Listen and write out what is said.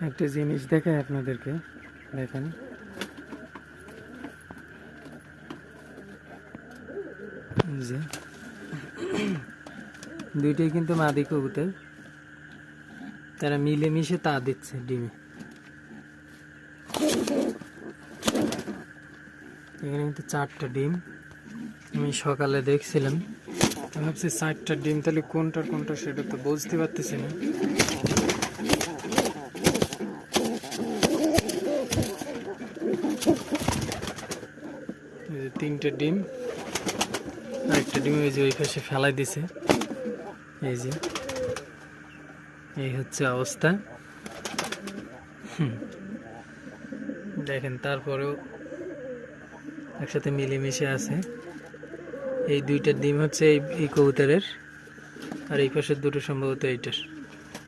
একটা জিনিস দেখায় আপনাদেরকে, দেখেন। যে, দুইটাই কিন্তু মাদি কবুতর। তারা মিলেমিশে তা দিচ্ছে ডিমে। এখানে কিন্তু চারটা ডিম। আমি সকালে দেখছিলাম। ভাবছি চারটা ডিম, তাহলে কোনটার কোনটা সেটা তো বুঝতে পারতেছি না। যে তিনটে ডিম, আরেকটা ডিম এই যে ওই পাশে ফেলাই দিছে। এই যে, এই হচ্ছে অবস্থা। দেখেন, তারপরেও একসাথে মিলেমিশে আছে। এই দুইটা ডিম হচ্ছে এই এই কবুতরের, আর এই পাশের দুটো সম্ভবত এইটার।